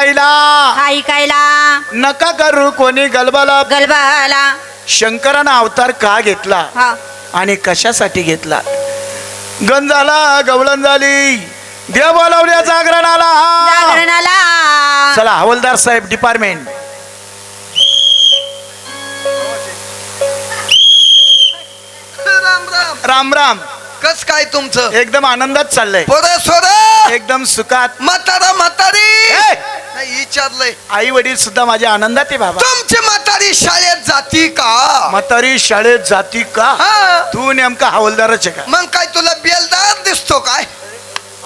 ऐकायला. ऐकायला. नका करू कोणी गलबाला. गलबाला. शंकरानं अवतार का घेतला? हा. आणि कशासाठी घेतला? गंजाला गवळण झाली. देव बोलावल्या जागरणाला. जागरणाला. चला हवलदार साहेब डिपार्टमेंट राम राम राम राम. कस काय तुमचं? एकदम आनंदात चाललंय. पोर सोर! एकदम सुखात. म्हातारा म्हातारी! ए! नाही विचारलंय. आई वडील सुद्धा माझ्या आनंदात आहे बाबा. तुमची म्हातारी शाळेत जाती का? म्हातारी शाळेत जाती का? हा. तू नेमका हवलदारच आहे का? मग काय तुला बेलदार दिसतो काय?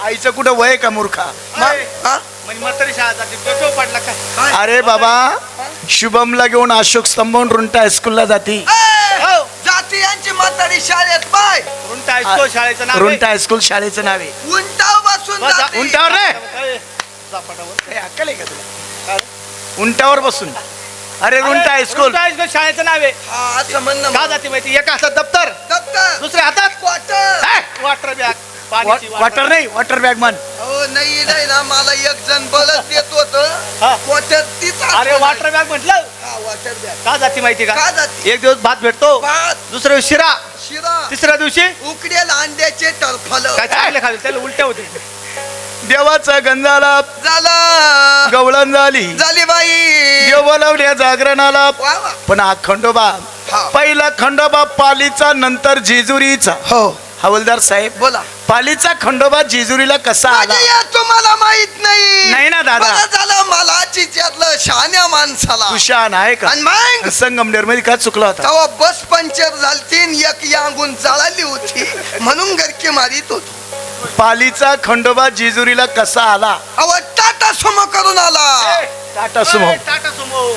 आईचं कुठं वय आहे का मूर्खा? हा? काय? अरे बाबा शुभमला घेऊन अशोक स्तंभवून रुंटा हायस्कूलला जाती. ए, म्हातारी शाळेत बाय शाळेचं नाव रुंटा हायस्कूल शाळेचं नाव आहे. उंटाव बसून जाती. उंटावर रे. काही अक्कल आहे का तुला? उंटावर बसून. अरे रुंटा हायस्कूल. शाळेचं नाव आहे. हा, असं म्हणणं का जाते माहिती? एका हातात दप्तर. दप्तर, दुसऱ्या हातात. क्वार्टर. Water bag. पाण्याची वॉटर नाही वॉटर बॅग हो नाही नाही ना मला एक जण बलच देत होत. हा. क्वार्टर तीच अरे वॉटर बॅग म्हटलं? हा, वॉटर बॅग का जाते माहिती का? का जाती? एक दिवस भात भेटतो भात. दुसऱ्या दिवशी शिरा. शिरा. तिसऱ्या दिवशी? उकडेल अंड्याचे टरफल. काय चांगले खाली त्याला उलट्या होते. देवाचा गंजाला झाला. गवळण झाली. झाली बाई. देव बोलावल्या जागरणाला. वा वा. पण हा खंडोबा हा. पहिला खंडोबा पालीचा नंतर जेजुरीचा. हो. हवलदार साहेब बोला. पालीचा खंडोबा जेजुरीला कसा आला? म्हणजे या तुम्हाला माहीत नाही. नाही ना दादा. बरं झालं मला चिच्यातलं शहाण्या माणसाला. तुषान आहे का? आणि मग? संगमनेरमध्ये काय चुकला होता? तेव्हा बस पंक्चर झालती आणि एक यांगून जळाली होती. म्हणून गरके मारित होतो. पालीचा खंडोबा जेजुरीला कसा आला? अव टाटा सुमो करून आला. Tata Sumo. Tata Sumo.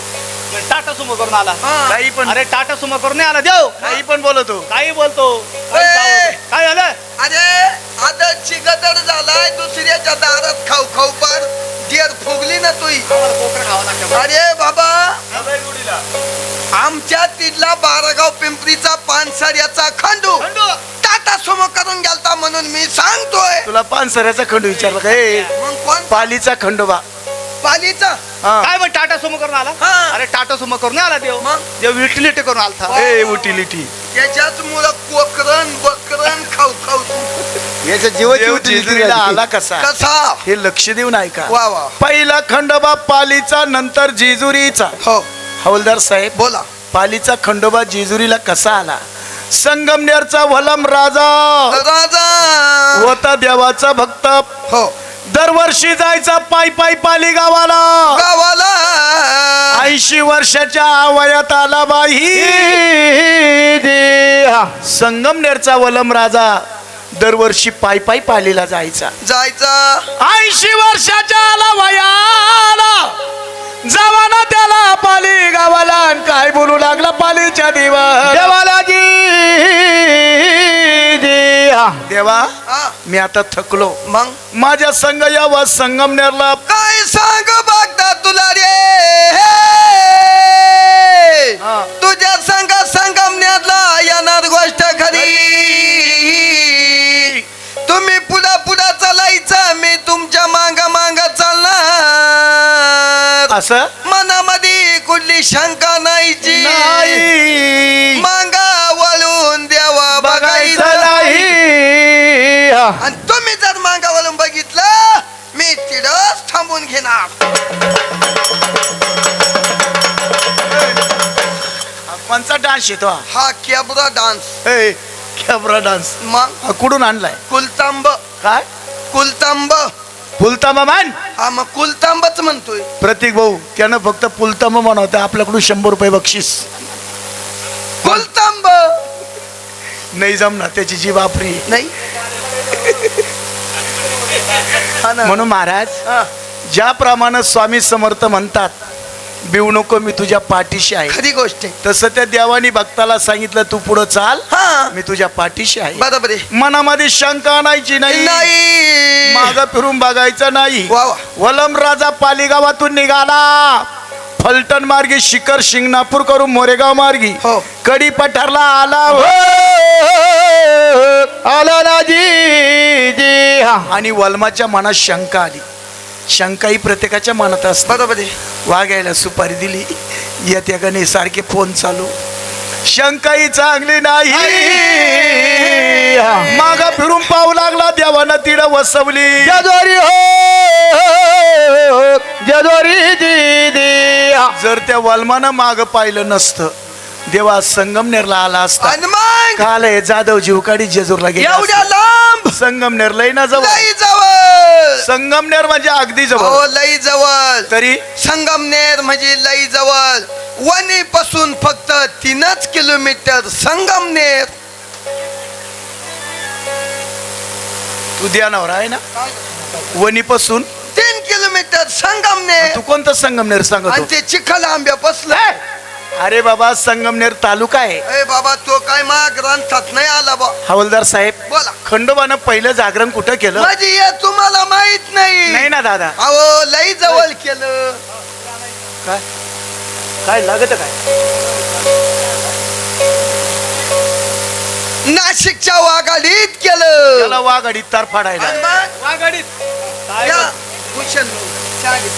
Tata Sumo करून आला. हा. काही पण अरे टाटा सुमो करून नाही आला. देव! काही पण बोलतो. काही बोलतो. काय झालं? अरे आदरची गदर झालाय दुसऱ्याच्या दारात खाऊ खाऊ पार. देर फुगली ना तुई. अरे बाबा! आमच्या तिथला बारागाव पिंपरीचा पानसऱ्याचा खंडू. खंडू. टाटा सुमो करून गेलता म्हणून मी सांगतोय. तुला पानसऱ्याचा खंडू विचारला का? ए, मग कोण? पालीचा खंडोबा. पालीचा हा. काय मग टाटा सुमो करून आला? हा. अरे टाटा सुमो करून आला देव. मग? देव युटिलिटी करून आलता. ए उटिलिटी त्याच्याच मुलं कोकरण बकरण खाऊ खाऊ. याच्या जीवाची जेजुरीला आला कसा? कसा? हे लक्ष देऊन ऐका. वा वा. पहिला खंडोबा पालीचा नंतर जेजुरीचा. हो. हवलदार साहेब बोला. पालीचा खंडोबा जेजुरीला कसा आला? संगमनेरचा वलम राजा. राजा. होता देवाचा भक्त. हो. दरवर्षी जायचा पायी पायी पाली गावाला. गावाला. ऐंशी वर्षाच्या वयात आला बाई. संगमनेरचा वलम राजा दरवर्षी पायी पायी पालीला जायचा. जायचा. ऐंशी वर्षाच्या आला वयाला. जवाना त्याला पाली गावाला अन काय बोलू लागला पालीच्या दिवा. देवाला देवा. हा, मी आता थकलो. मग? माझ्या संघ यावा संगमनेरला. काय सांग बघता तुला रे? हा. तुझ्या संग संगमण्यातला येणार गोष्ट खरी. तुम्ही पुढा पुढा चालायचं मी तुमच्या मांग मांग चालणार. असं? मनामध्ये कुठली शंका नाही जी नाही. मांगा आणि तुम्ही जर मांगा वळून बघितलं मी तिडच थांबून घेणार. कोणचा डान्स येतो हा? हा कॅबरा डान्स. ए, कॅबरा डान्स. मग? हा कुठून आणलाय? कुलतांब. काय? कुलतांब. पुलतामा मान हा मग कुलतांबच म्हणतोय. प्रतीक भाऊ त्यानं फक्त पुलतामा म्हणवतं आपल्याकडून शंभर रुपये बक्षीस. कुलतांब. नाही जमणार त्याची जी वापरी. नाही. म्हणून महाराज ज्याप्रमाणे स्वामी समर्थ म्हणतात बिऊ नको मी तुझ्या पाठीशी आहे. खरी गोष्ट आहे. तसं त्या देवानी भक्ताला सांगितलं तू पुढं चाल हा. मी तुझ्या पाठीशी आहे. बरोबर आहे. मनामध्ये शंका आणायची नाही. नाही. माग फिरून बघायचं नाही. वलम राजा पालीगावातून निघाला. फलटण मार्गी शिखर शिंगणापूर करून मोरेगाव मार्गी. हो. कडी पठारला आला. हो. आला ना जी जी आणि वलमाच्या मनात शंका आली. शंका ही प्रत्येकाच्या मनात असते. बरोबर आहे. वाघायला सुपारी दिली. येत्या गणे सारखे फोन चालू. शंकाई चांगली नाही. माग फिरून पाहू लागला देवानं तिड वसवली. जदोरी हो जदोरी दीदी जर त्या वलमानं माग पाहिलं नसतं देवा संगमनेरला आला असता. आणि मग? काल हे जाधव जीवकाडी जेजूरला गेला एवढ्या असता. लांब? संगमनेर लई ना जवळ. लई जवळ. संगमनेर म्हणजे अगदी हो जवळ लई जवळ. तरी? संगमनेर म्हणजे लई जवळ. वणी पासून फक्त तीनच किलोमीटर संगमनेर तू ध्यानावर आहे ना? वणीपासून? तीन किलोमीटर संगमनेर तू कोणतं संगमनेर आणि सांगतो? ते चिखल आंब्यापासलं अरे बाबा संगमनेर तालुका आहे. ए बाबा तो काय मा ग्रंथात नाही आला बा. हवलदार साहेब बोला. खंडोबानं पहिलं जागरण कुठं केलं? म्हणजे हे तुम्हाला माहीत नाही. नाही ना दादा. अहो लई जवळ केलं. काय? काय लागत काय? नाशिकच्या वाघाडीत केलं. त्याला वाघाडीत तार फाडायला आणि मग? वाघाडीत. काय या, बघ. भूषण. चालेल.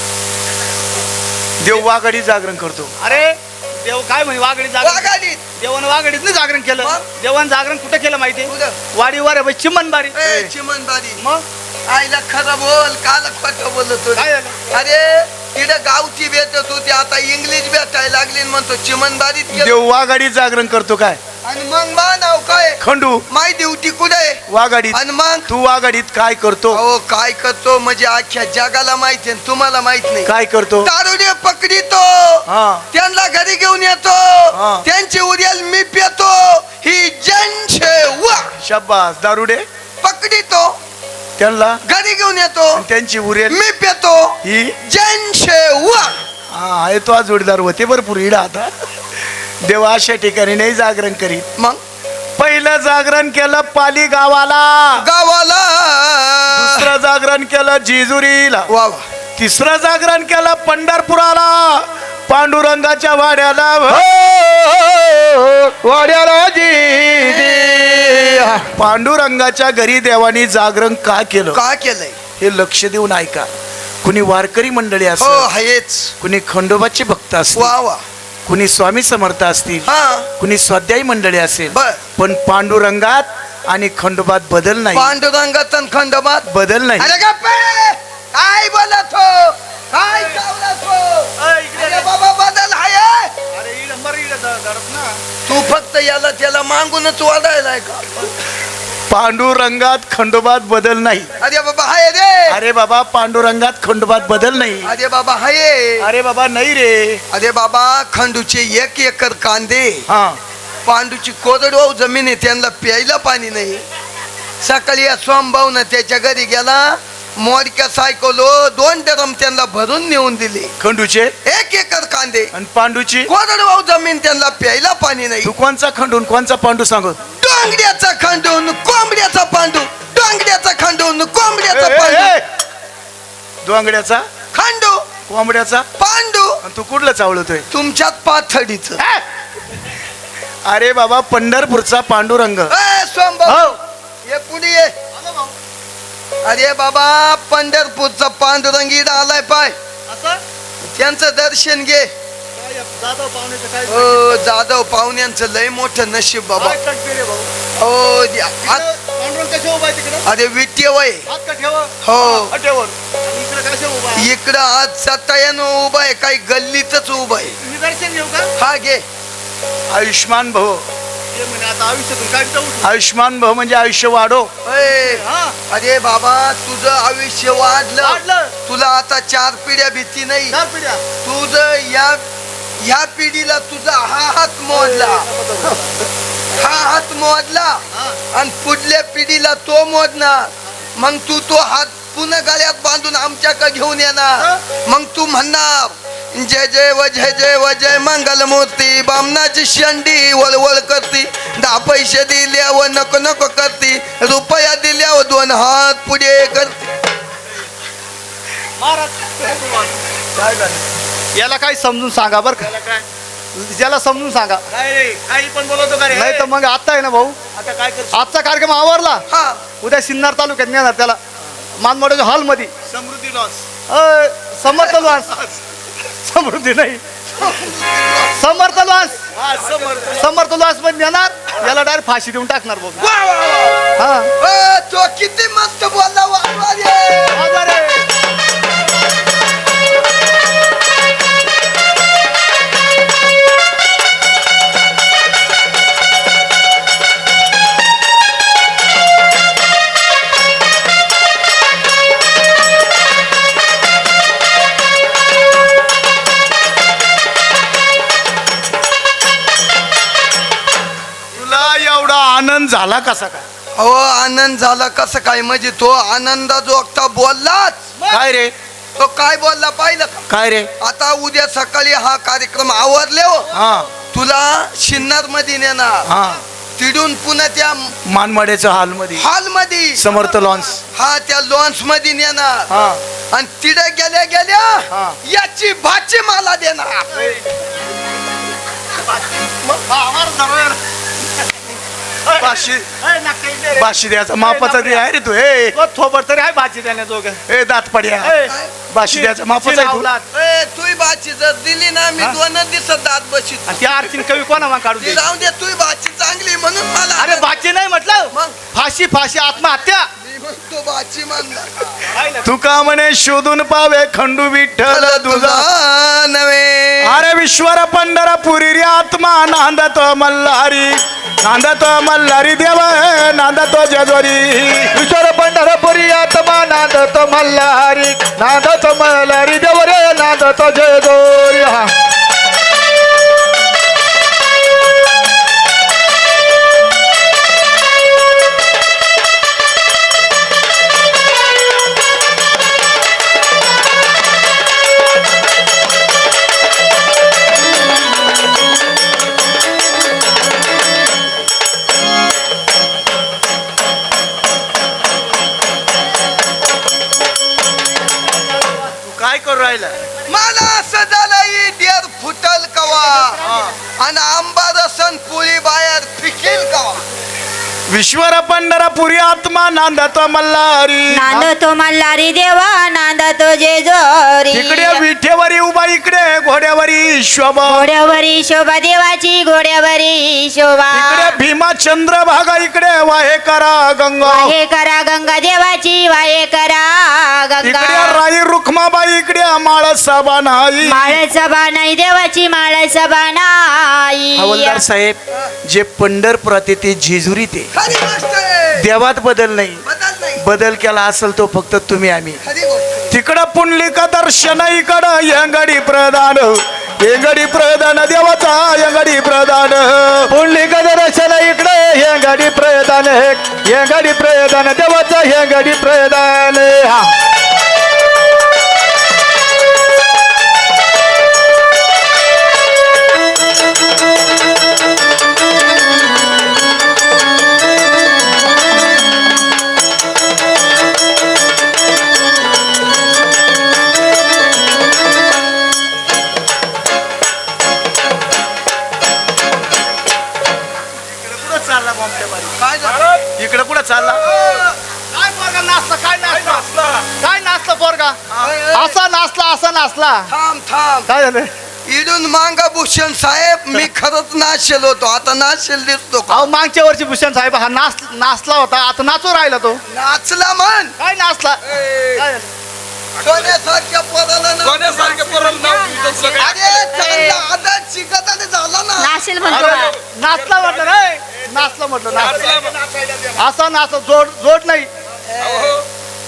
देव वाघाडी जागरण करतो. अरे देव काय म्हणे वाघाडीत जागरण वाघाडीत? देवानं वाघाडीत नाही जागरण केलं. मग? देवानं जागरण कुठं केलं माहिती? कुठं? वाडीवर आहे चिमणबारी. ए चिमणबारी. मग? आईला खरं बोल काल खोटं बोलत होती. काय झालं? अरे तिकडे गावची भेटत होती आता इंग्लिश भेटायला लागली आणि म्हणतो चिमणबारीत गेलो. देव वाघाडी जागरण करतो काय? आणि मग मा नाव काय? खंडू. माय ड्युटी कुठे वाघाडीत. आणि मग? तू वाघाडीत काय करतो? अहो काय करतो? म्हणजे अख्ख्या जगाला माहिती आहे, तुम्हाला माहीत नाही. काय करतो? दारुडे पकडितो. हा. त्यांना घरी घेऊन येतो. हा. त्यांची उद्याल मी पेतो. ही जनसेवा शब्बास दारुडे? पकडितो. त्यांना? घरी घेऊन येतो. आणि त्यांची उरेल मी पेतो. ही? जनसेवा हा आहे तो आज जोडीदार होते भरपूर. इडा आता. देव अशा ठिकाणी नाही जागरण करीत. मग? पहिलं जागरण केलं पाली गावाला. गावाला. दुसरं जागरण केलं जेजुरीला. वा वा. तिसरं जागरण केलं पंढरपुराला. पांडुरंगाच्या वाड्याला. वाड्याला दीदी पांडुरंगाच्या घरी देवानी जागरण का केलं? का केलंय? हे लक्ष देऊन ऐका. कुणी वारकरी मंडळी हो असेल आहेच कुणी खंडोबाचे भक्त असतील वा वा. कुणी स्वामी समर्थ असतील हा. कुणी स्वाध्यायी मंडळी असेल बर. पण पांडुरंगात आणि खंडोबात बदल नाही. पांडुरंगात आणि खंडोबात बदल नाही. अरे गप्पे! काय बोलत हो? काय चावलत हो? अरे. बाबा बदल ना. तू फक्त याला त्याला मागूनच वाढायलाय का? पांडुरंगात खंडोबात बदल नाही. अरे बाबा हाय रे. अरे बाबा पांडुरंगात खंडोबात बदल नाही. अरे बाबा हाय. अरे बाबा नाही रे. अरे बाबा खंडूचे एक एकर कांदे हा. पांडूची कोरडवाहू जमीन आहे त्यांना प्यायला पाणी नाही. सकाळी या स्वामभाऊन त्याच्या घरी गेला मोडक्या सायकलो दोन ड्रम त्यांना भरून नेऊन दिले. खंडूचे? एक एकर कांदे. आणि पांडूची? कोरडवाहू जमीन त्यांना प्यायला पाणी नाही. तू कोणचा खंडून कोणचा पांडू सांगत डोंगड्याचा खंडून कोंबड्याचा पांडू. डोंगड्याचा खंडून ए, कोंबड्याचा ए, पांडू. ए! दोंगड्याचा खंडू. कोंबड्याचा? पांडू. आणि तू कुठलं चावलतोय तुमच्यात पाथडीच. अरे बाबा पंढरपूरचा पांडुरंग. स्वामभाऊ हो. ये पुढे ये. अरे बाबा पंढरपूरचा पांडुरंग आलाय पाय. असं? त्यांचं दर्शन घे. जाधव पाहुण्याचं काय हो जाधव पाहुण्यांचं लय मोठं नशीब बाबा. भाऊ. हो द्या. पांडुरंग कसे उभा आहे तिकडं? अरे विट्य वय हात का ठेवा. हो. हटेवर. आणि इकडे कसे उभा आहे? इकडं आज सत्तायानं उभा आहे काही गल्लीतच उभा आहे. मी दर्शन घेऊ का? हा घे. आयुष्मान भाऊ ते म्हणे आता आयुष्यातून काय उठू आयुष्मान भाऊ म्हणजे आयुष्य वाढो. अय, हा. अरे बाबा तुझं आयुष्य वाढलं. वाढलं. तुला आता चार पिढ्या भीती नाही. चार पिढ्या. तुझं या ह्या पिढीला तुझा हा हात मोडला हा हात मोडला हा. आणि पुढल्या पिढीला तो मोडणार मग तू तो हात पुन्हा गळ्यात बांधून आमच्याकडे घेऊन येणार. मग तू म्हणणार जय जय व जय जय व जय मंगल मूर्ती बामनाची शंडी वळवळ करती. दहा पैसे दिल्यावर नको नको करती. रुपया दिल्यावर दोन हात पुढे करते. काय झालं? याला काय समजून सांगा बर का? याला समजून सांगा. काही पण बोलवतो का नाही तर मग आता आहे ना भाऊ? आता काय कर आजचा कार्यक्रम आवरला. हा. उद्या सिन्नर तालुक्यात नेणार त्याला. मानमोड्याच्या हॉलमध्ये समृद्धी लॉस अ, समर्थ लॉन्स समृद्धी नाही. समर्थ लॉन्स समर्थ लॉन्समध्ये येणार याला डायरेक्ट फाशी देऊन टाकणार बघ. हा. तो किती मस्त बोलला रे. झाला कसा काय? अहो आनंद झाला कसं काय? म्हणजे तो आनंदा जो एकटा बोललाच काय रे? तो काय बोलला पाहिलं का? काय रे? आता उद्या सकाळी हा कार्यक्रम आवरले हो. हा. तुला शिन्नरमध्ये नेणार. हा. तिडून पुन्हा त्या मानमाड्याच्या हाल मध्ये हॉलमध्ये समर्थ लॉन्स. हा त्या लॉन्च मध्ये नेणार. हा. आणि तिथे गेल्या गेल्या. याची भाची मला देणार. बाशी. बाशी द्यायचा. मापाचा दे आहे रे तू. ए. तो थोबड तरी आहे भाजी देण्याजोगं ए दात पड्या. बाशी द्यायचा. मापाचा आहे तू. तुही भाची जर दिली ना मी हा? दोन दिवसात दात बशीत आणि त्या आरतीन कवी कोणा मग काढून ती दे राहून दे तुही भाची चांगली म्हणून मला अरे भाची नाही म्हटलं? मग? फाशी फाशी आत्महत्या. मी म्हणतो भाची मानला तू का म्हणे शोधून पावे खंडू विठ्ठल तुझा? नव्हे. अरे विश्वर पंढरपुरी रे आत्मा नांदत मल्हारी. नांदा नांदत मल्हारी नांदा तो जजोरी. ईश्वर पंढरपुरी आत्मा नांदत मल्हारी. तो मल्हारी देव रे नांदत जय गोरी राहिला मला असं झालं देर फुटल कवा? आणि आंबा रसन पुरी बाहेर फिकील कवा? विश्वर पंढरपुरी आत्मा नांदत मल्हारी. नांदतो मल्हारी देवा नांदतो जेजोरी. इकडे विठेवरी उभा इकडे घोड्यावरी शोभा. घोड्यावरी शोभा देवाची घोड्यावरी शोभा. इकडे भीमा चंद्रभागा इकडे वाहे करा गंगा. वाहे करा गंगा देवाची वाहे करा इकडे गंगा राई रुक्माबाई इकडे माळ सभा नाही. माळ सभा नाही देवाची माळ सभा नाही. हवलदार साहेब जे पंढरपुरात ते जेजुरी ते. देवात बदल नाही. बदल नाही. बदल केला असेल तो फक्त तुम्ही आम्ही. तिकडं पुंडलिक दर्शन इकडं यंगडी प्रधान येंगडी प्रधान देवाचा यंगडी प्रधान पुंडलिक दर्शन इकडे हे गाडी प्रदान देवाचा गाडी प्रदान. देवाचं हा. प्रदान हा काय झालं? इकडं कुठं चालला? काय पोरगा नाचला काय नाचला. काय नाचला पोरगा? असा नाचला असा नाचला. थांब थांब. काय झालं? इडून मांगा भूषण साहेब मी खरंच नाशेल होतो. आता नाशेल दिसतो का? अहो मागच्या वर्षी भूषण साहेब हा नाच नाचला होता. आता नाचू राहिला तो. नाचला म्हण. काय नाचला? ए, काय झालं? सोन्यासारख्या पोराला ना- अरे चांगला आदर शिकताने झाला ना. नाशिल म्हणतो नाचला म्हटलं रे. नाचला म्हटलं नाचला. असा नाचला जोड जोड नाही.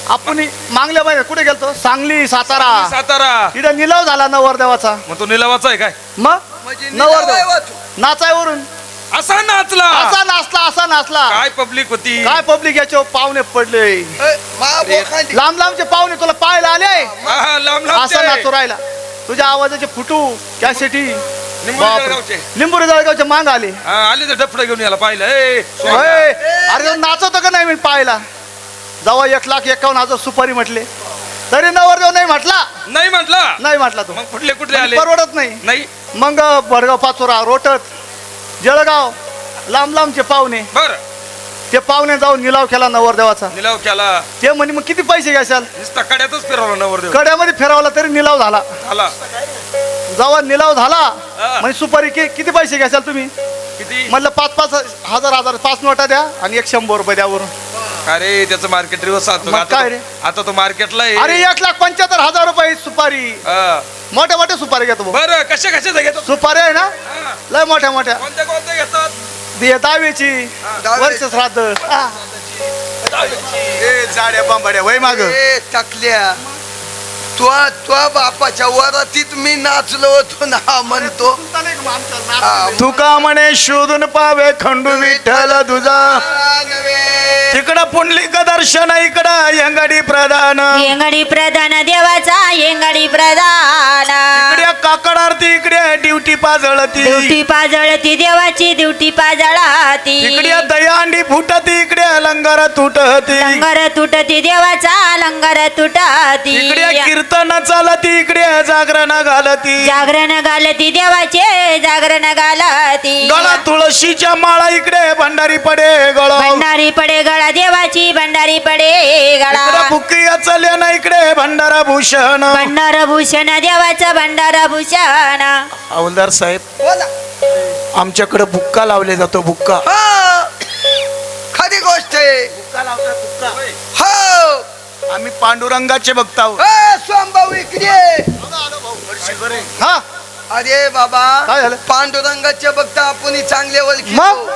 आपण मागल्या महिन्यात कुठे गेलतो? सांगली सातारा. सातारा. तिथे निलाव झाला नवरदेवाचा. मग तो निलावाचा आहे काय? मग? म्हणजे नवरदेव. तू. नाचायवरून. असा नाचला. असा नाचला असा नाचला. काय पब्लिक होती? काय पब्लिक याच्यावर पाहुणे पडले. लांब लांबचे पाहुणे तुला पाहायला आले? हा, लांब लांब असा नाचू राहिला. तुझ्या आवाजाचे फुटू कॅसेटी. जळगावचे. लिंबुरी जळगावचे मांग आले. आले तर डफडं घेऊन याला पाहिलं. ए. होय. अरे तो नाचवतो का नाही मी पाहायला? जेव्हा एक लाख एकावन्न हजार सुपारी म्हटले. तरी नवरदेव नाही म्हटला? नाही म्हटला. नाही म्हटला तो. मग कुठले कुठले आले? परवडत नाही. नाही. मग भडगाव पाचोरा रोटत. जळगाव लांब लांबचे पाहुणे. बर. ते पाहुणे जाऊन निलाव केला नवरदेवाचा. निलाव केला. ते म्हणे मग किती पैसे घ्याल नुसता कड्यातच फिरवला नवरदेव. कड्यामध्ये फिरवला तरी निलाव झाला. जेव्हा निलाव झाला. म्हणजे सुपारी कि- किती पैसे घ्याल तुम्ही? किती? म्हटलं पाच पाच हजार हजार पाच नोटा द्या आणि एक शंभर रुपये द्या वरून. अरे त्याचं मार्केट रिवर्स चालतो मग आता काय तो- रे? आता तो मार्केटला आहे अरे एक लाख पंच्याहत्तर हजार रुपये सुपारी. मोठ्या मोठ्या सुपारी घेतो भाऊ. बरं कशा कशाचा घेतो सुपारी आहे ना हा. लय मोठ्या मोठ्या कोणत्या कोणत्या घेतात दे- दहावीची. वर्ष श्राद्ध हा. ए, जाड्या बांबाड्या वय माग ए टाकल्या तो तो बापाच्या वरातीत मी नाचलो होतो ना म्हणतो. तुका म्हणे शोधून पावे खंडू विठ्ठल तुझा. तिकडं पुंडलिक दर्शन इकडं यंगडी प्रधान येंगडी प्रधान देवाचा येंगडी प्रधान इकडे काकड आरती इकडे ड्युटी पाजळती. दिवटी पाजळती देवाची दिवटी पाजळाती. इकडे दयांडी फुटती इकडे लंगर तुटती. लंगर तुटती देवाचा लंगर तुटती. इकडे कीर्तन चालती इकडे जागरण घालती. जागरण घालती देवाचे जागरण घालती. गळा तुळशीच्या माळा इकडे भंडारी पडे गळ. भंडारी पडे गळा देवाची भंडारी पडे गळा. बुक्की चले ना इकडे भंडारा भूषण भंडार भूषण देवाचं भंडार भूषण हवलदार साहेब बोला. आमच्याकडे बुक्का लावले जातो बुक्का. हा. खरी गोष्ट आहे. हो. आम्ही पांडुरंगाचे भक्त आहोत. ए, सोमभाऊ इकडे ये. हा. अरे बाबा काय झालं? पांडुरंगाचे बघता आपण चांगले ओळखी मग?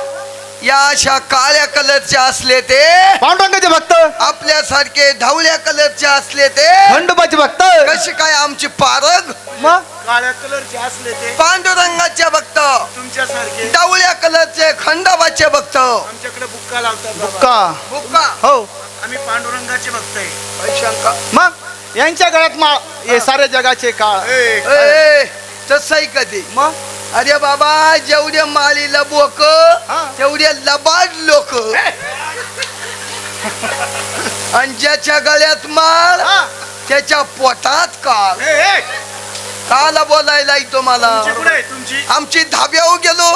या अशा काळ्या कलरचे असले ते. पांडुरंगाचे भक्त. आपल्यासारखे ढवळ्या कलरचे असले ते. खंडोबाचे भक्त. कशी काय आमची पारग? मग? काळ्या कलरचे असले ते. पांडुरंगाचे भक्त. तुमच्यासारखे. डावळ्या कलरचे खंडोबाचे भक्त. आमच्याकडे बुक्का लावतात बाबा. का बुक्का? हो. आम्ही पांडुरंगाचे भक्त आहे. शंका मग? यांच्या गळ्यात माळ. हे सारे जगाचे काळ. ए, तसंही कधी. मग? अरे बाबा जेवढे माळीला बोक हा. तेवढे लबाड लोक. आणि ज्याच्या गळ्यात हा. त्याच्या पोटात ए, काला बोलायला येतो मला. आमची धाब्यावर गेलो.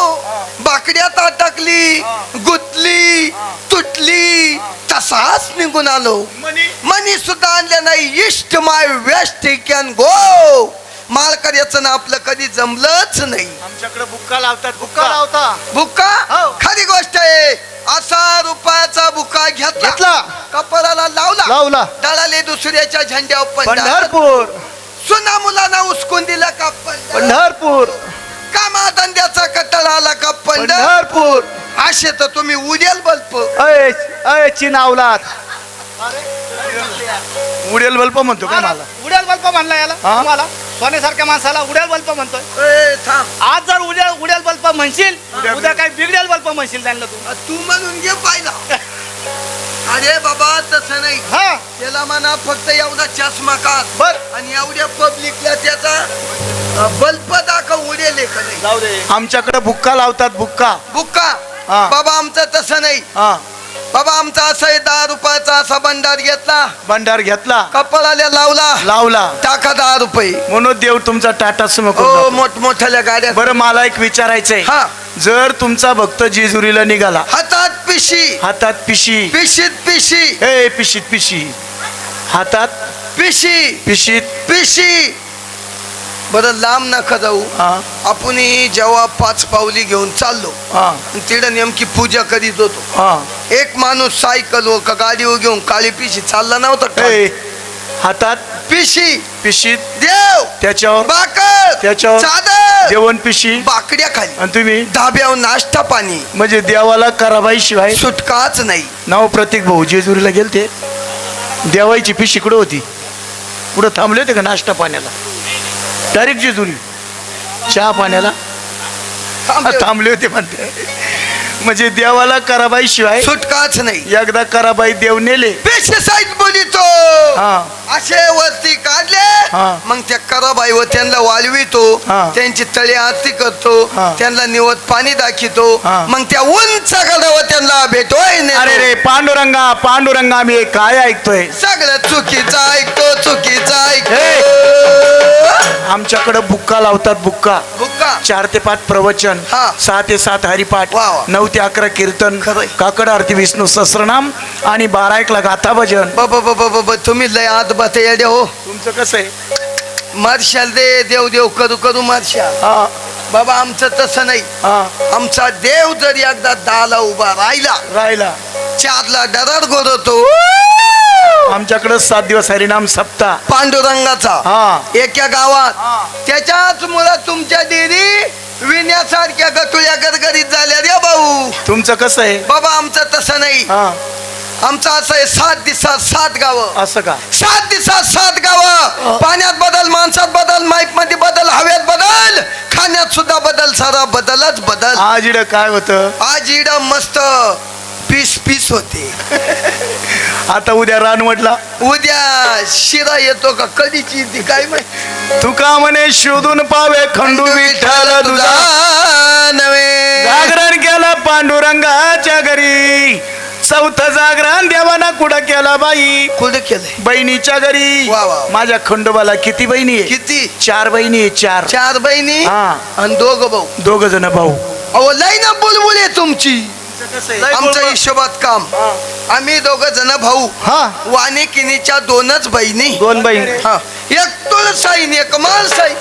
बाकड्यात अटकली गुतली तुटली तसाच निघून आलो. मनी? मनी सुद्धा आणले नाही. East my west can go Malkar याचं ना आपलं कधी जमलंच नाही. आमच्याकडे बुक्का लावतात बुक्का. लावता. बुक्का? हो. खरी गोष्ट आहे. असा रुपयाचा बुक्का घेतला. घेतला. कपाळाला लावला. लावला. दळाले दुसऱ्याच्या झेंड्यावर पंढर पंढरपूर. सुना मुलांना उचकून दिला का पंढर पंढरपूर. कामा धंद्याचा कट्टाळा आला का पंढर पंढरपूर. असे तर तुम्ही उद्याल बल्प. अय अय चिनावलात. उडेल बल्प म्हणतो का मला? उड्याल बल्प म्हणला याला. हा? तुम्हाला? सोन्यासारख्या माणसाला उड्याल बल्प म्हणतोय. ए, थांब. आज जर उद्या उड्याल बल्प म्हणशील उद्या काय बिगड्याल बल्प म्हणशील त्यांना तू. तू म्हणून घे पाहिला. अरे बाबा तसं नाही. हा. त्याला म्हणा फक्त एवढा चष्मा काढ. बर. आणि एवढ्या पब्लिकला त्याचा बल्ब दाखव उडेल का नाही. जाऊ दे. आमच्याकडे बुक्का लावतात बुक्का. बुक्का? हा. बाबा आमचं तसं नाही. हा. बाबा आमचा असं दहा रुपयाचा असा भंडार घेतला. भंडार घेतला. कपाळाला लावला. लावला. टाका दहा रुपये. म्हणून देव तुमचा टाटा सम हो मोठमोठ्याल्या गाड्या. बरं मला एक विचारायचंय. हा. जर तुमचा भक्त जेजुरीला निघाला. हातात पिशी. हातात पिशी. पिशीत पिशी. ए पिशीत पिशी. हातात पिशी. पिशीत. पिशी. बरं लांब नका जाऊ. हा. आपण जेव्हा पाच पावली घेऊन चाललो हा. आणि तिथं नेमकी पूजा करीत होतो. हा. एक माणूस सायकलवर का गाडीवर घेऊन काळी पिशी चालला नव्हता ए हातात? पिशी. पिशीत देव. त्याच्यावर? बाकर त्याच्यावर? चादर. जेवण पिशी? बाकड्या खाली. आणि तुम्ही? धाब्यावर नाश्ता पाणी. म्हणजे देवाला कराबाई शिवाय? सुटकाच नाही. नाव प्रतीक भाऊ जेजुरीला गेलते. देवाईची पिशी कुठं होती? कुठं थांबले होते का नाश्ता पाण्याला? डायरेक्ट जेजुरी. चहा पाण्याला? थांबले होते. म्हणते. म्हणजे देवाला कराबाई शिवाय सुटकाच नाही. एकदा कराबाई देव नेले. पेशे बोलितो. हा. असे वरती काढले हा. मग त्या कराबाई व त्यांना वाळवितो हा. त्यांची तळी आरती करतो हा. त्यांना निवत पाणी दाखितो हा. मग त्या उंच गडावर त्यांना भेटोय नेतो. अरे रे पांडुरंगा पांडुरंगा मी हे काय ऐकतोय सगळं चुकीचं ऐकतो चुकीचं ऐकतो आमच्याकडं बुक्का लावतात बुक्का बुक्का चार ते पाच प्रवचन हा. सहा ते सात हरिपाठ वा, वा. नऊ ते अकरा कीर्तन खरंय. काकड आरती विष्णू सहस्रनाम आणि बारा एकला गाथा भजन बाबा बाबा बाबा तुम्ही लय आत बस येडे हो. तुमचं कसं आहे? मार्शाल दे देव देव करू करू मार्शाल. हा. बाबा आमचं तसं नाही. आमचा देव जर एकदा दाला उभा राहिला राहिला. चारला डरड गोरतो आमच्याकडं सात दिवस हरिनाम सप्ताह पांडुरंगाचा. हा. एका गावात. त्याच्याच मुळे तुमच्या देरी विण्यासारख्या गटुल्या गरगरीत झाल्या रे भाऊ. तुमचं कसं आहे? बाबा आमचं तसं नाही. आमचं असं आहे सात दिवसात सात गावं. असं का? सात दिवसात सात गावं. पाण्यात बदल माणसात बदल माईपमध्ये बदल हवेत बदल खाण्यात सुद्धा बदल सारा बदलच बदल. आज इकडं काय होतं? आज इड मस्त पीस पीस होते. आता उद्या रान म्हटला. उद्या शिरा येतो का कधीची येते काय माहिती? तुका म्हणे शोधून पावे खंडू विठ्ठल तुझा? नवे जागरण केलं पांडुरंगाच्या घरी. चौथ जागरण देवाना कुठं केला बाई? कुठे केलंय? बहिणीच्या घरी. वा, वा. माझ्या खंडोबाला किती बहिणी आहे किती? चार बहिणी आहे चार. चार बहिणी हा. आणि दोघ भाऊ. दोघ जण भाऊ. अहो लय ना बुलबुल आहे तुमची. आमच्या हिशोबात काम. आम्ही दोघ जण भाऊ. हा. वाणी किनीच्या दोनच बहिणी. दोन बहीण. हा. एक तुळसाई आणि एक माळसाई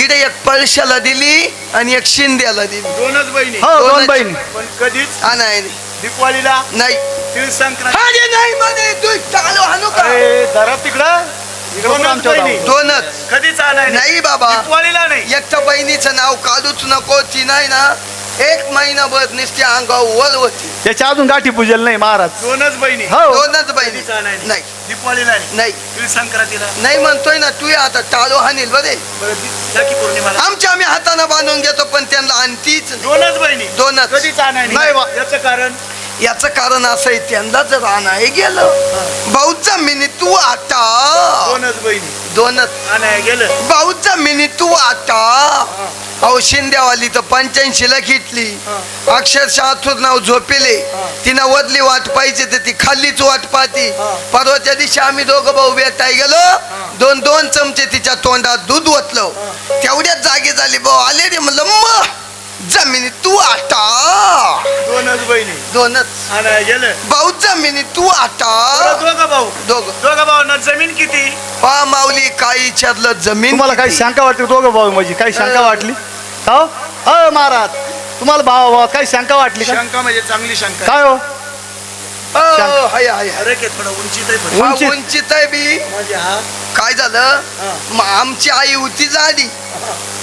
इकडे एक पळशाला दिली आणि एक शिंद्याला दिली. दोनच बहिणी. हो दोन दोनच. बहीण. पण कधीच हा नाही नाही. दीपावलीला नाही. तीळ संक्रांत अरे नाही म्हणे तू चालू हाणू का जरा तिकडं. इकडं पण दोनच आमच्या बहिणी. गावात. दोनच. कधीच आलाय नाही. बाबा. दीपावलीला नाही. एक तर बहिणीचं नाव काढूच नको ती नाही ना. एक महिनाभर नुसती अंगावर वर होती। त्याच्या अजून गाठी पूजेल नाही महाराज. दोनच बहिणी. हो. दोनच बहिणी. नाही. दीपावलीला नाही संक्रांतीला नाही. म्हणतोय ना तू आता टाळो हानील बरे. बरं, दी- राखी पौर्णिमाला. आमच्या आम्ही हाताने बांधून घेतो पण त्यांना आणतीच नाही. दोनच बहिणी. दोनच. कधीच नाही. बा. याचं कारण? याचं कारण असं आहे त्यांना जर आणाय गेलं भाऊ जमिनी तू आता. दोनच बहिणी. दोनच. आणाय गेलं. भाऊ जमिनी तू आता? अहो शिंद्यावाली तर पंच्याऐंशी ला घेतली. अक्षरशः आथूर नाव झोपेले. तिनं वदली वाट पाहिजे तर ती खाल्लीच वाट पाहती. परवाच्या दिवशी आम्ही दोघं भाऊ भेटाय गेलो. दोन दोन चमचे तिच्या तोंडात दूध ओतलं. तेवढ्याच जागे झाली भाऊ. आले रे म्हणलं म जमिनी तू आता. दोनच बहिणी. दोनच. गेलं. भाऊ जमिनी तू आता दोघं भाऊ? दोघं. दोघं भाऊ जमीन किती? पा माऊली काही विचारलं जमीन तुम्हाला काही किती? शंका वाटली दोघं भाऊ म्हणजे काही शंका वाटली? हो? हो महाराज. तुम्हाला भावा भावा काही शंका वाटली का? शंका म्हणजे चांगली शंका काय हो? हाय हाय हाय. अरे के थोडं उंचीत आहे पण. हा, उंचीत. उंचीत आहे बी. म्हणजे हा? काय झालं? आमची आई होती झाली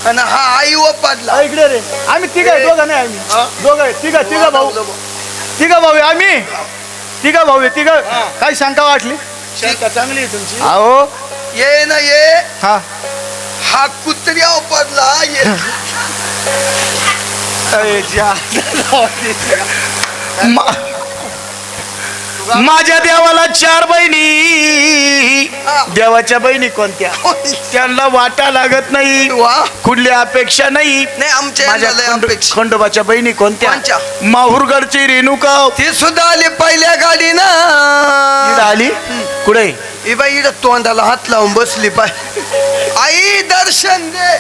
आणि हा आई हा, इकडे रे. आम्ही तिघ आहे दोघं नाही आम्ही. दोघं आहे तिघ तिघ भाऊ. तिघ भाऊ आहे आम्ही. तिघ भाऊ आहे तिघ. काही शंका वाटली? शंका चांगली आहे तुमची. अहो. ये ना ये. हा. हा कुत्र्या पडला ये. अरे. मा- माझ्या देवाला चार बहिणी. देवाच्या बहिणी कोणत्या? त्यांना वाटा लागत नाही. वा. कुठली अपेक्षा नाही. माझ्या. खंडोबाच्या बहिणी कोणत्या? कोणत्या? माहूरगडची रेणुका ती सुद्धा आली पहिल्या गाडी ना आली? कुठे? ही बाई इकडं तोंडाला हात लावून बसली पाय आई दर्शन दे.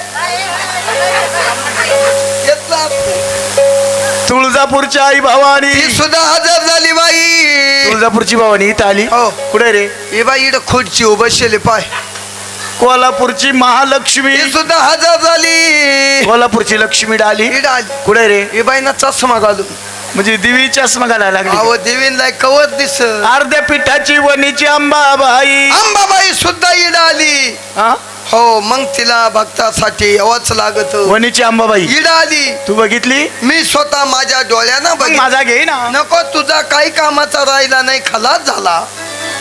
घेतला. तुळजापूरच्या आई भवानी. ती सुद्धा हजर झाली बाई. तुळजापूरची भवानी इथं आली. हो. कुठे रे? ही बाई इकडं खुर्ची बसली पाय. कोल्हापूरची महालक्ष्मी. ती सुद्धा हजर झाली. कोल्हापूरची लक्ष्मी आली. इकडं आली. कुठे रे? ही बाई ना चष्मा घालून. म्हणजे दिवी चष्मा घालायला लागली. अहो देवींना कवच दिस अर्ध्या पिठाची वणीची अंबाबाई. अंबाबाई सुद्धा इड आली. हा? हो मग तिला भक्तासाठी यावंच लागत. वणीची अंबाबाई इड आली. तू बघितली? मी स्वतः माझ्या डोळ्यानं बघितलं. माझा घे ना. नको तुझा काही कामाचा राहिला नाही खलास झाला.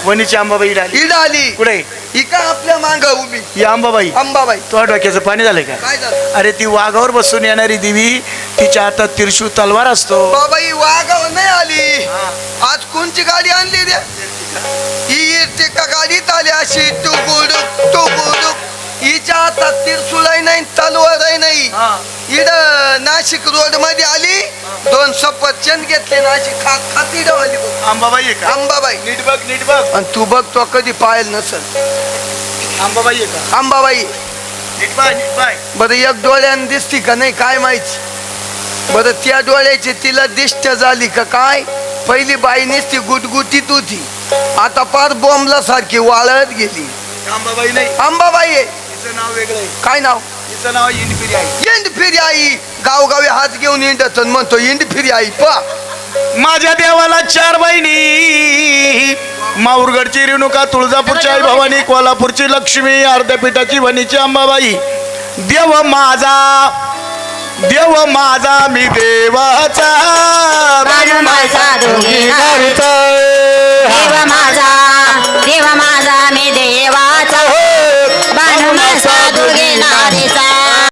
वणीची अंबाबाई आली. इड आली. कुठे? ही का आपल्या मांग उभी. ही अंबाबाई अंबाबाई तो डोक्याचं पाणी झालंय का? काय झालं? अरे ती वाघावर बसून येणारी देवी तिच्या हातात तिरशू तलवार असतो. बाबाई वाघ नाही आली. आज कोणची गाडी आणली रे? इर्तिका गाडीत आली अशी? टुकुडुक टुकुडुक हिच्या हातात तिरसुळाही नाही तलवारही नाही. इड नाशिक रोडमध्ये आली दोन सफरचंद घेतले ना अशी खात खाती डवली आहे का? अंबाबाई नीट बघ नीट बघ. आणि तू बघ तो कधी पायल नसल. आंबाबाई आहे का? अंबाबाई नीट बरं एक डोळ्यानं दिसती का नाही काय माहिती? बरं त्या डोळ्याची तिला दिष्ट झाली का काय? पहिली बाई नुसती गुटगुटीत होती. आता पार बॉम्बला सारखी वाळत गेली. आंबाबाई नाही. अंबाबाई आहे. तिचं नाव वेगळं आहे. काय नाव? तिचं नाव इंडपिरी आहे इंड फिरी आई. गावगावी हात घेऊन इंडत आणि म्हणतो इंड फिरी आई पा. माझ्या देवाला चार बहिणी. माऊरगडची रेणुका तुळजापूरची आई भवानी कोल्हापूरची लक्ष्मी अर्ध्यापीठाची वणीची अंबाबाई. देव माझा देव माझा मी देवाचा. माझा दोघी घरचा देव माझा देव माझा मी देवाचा. हो. बाणू साधू घेणारेचा.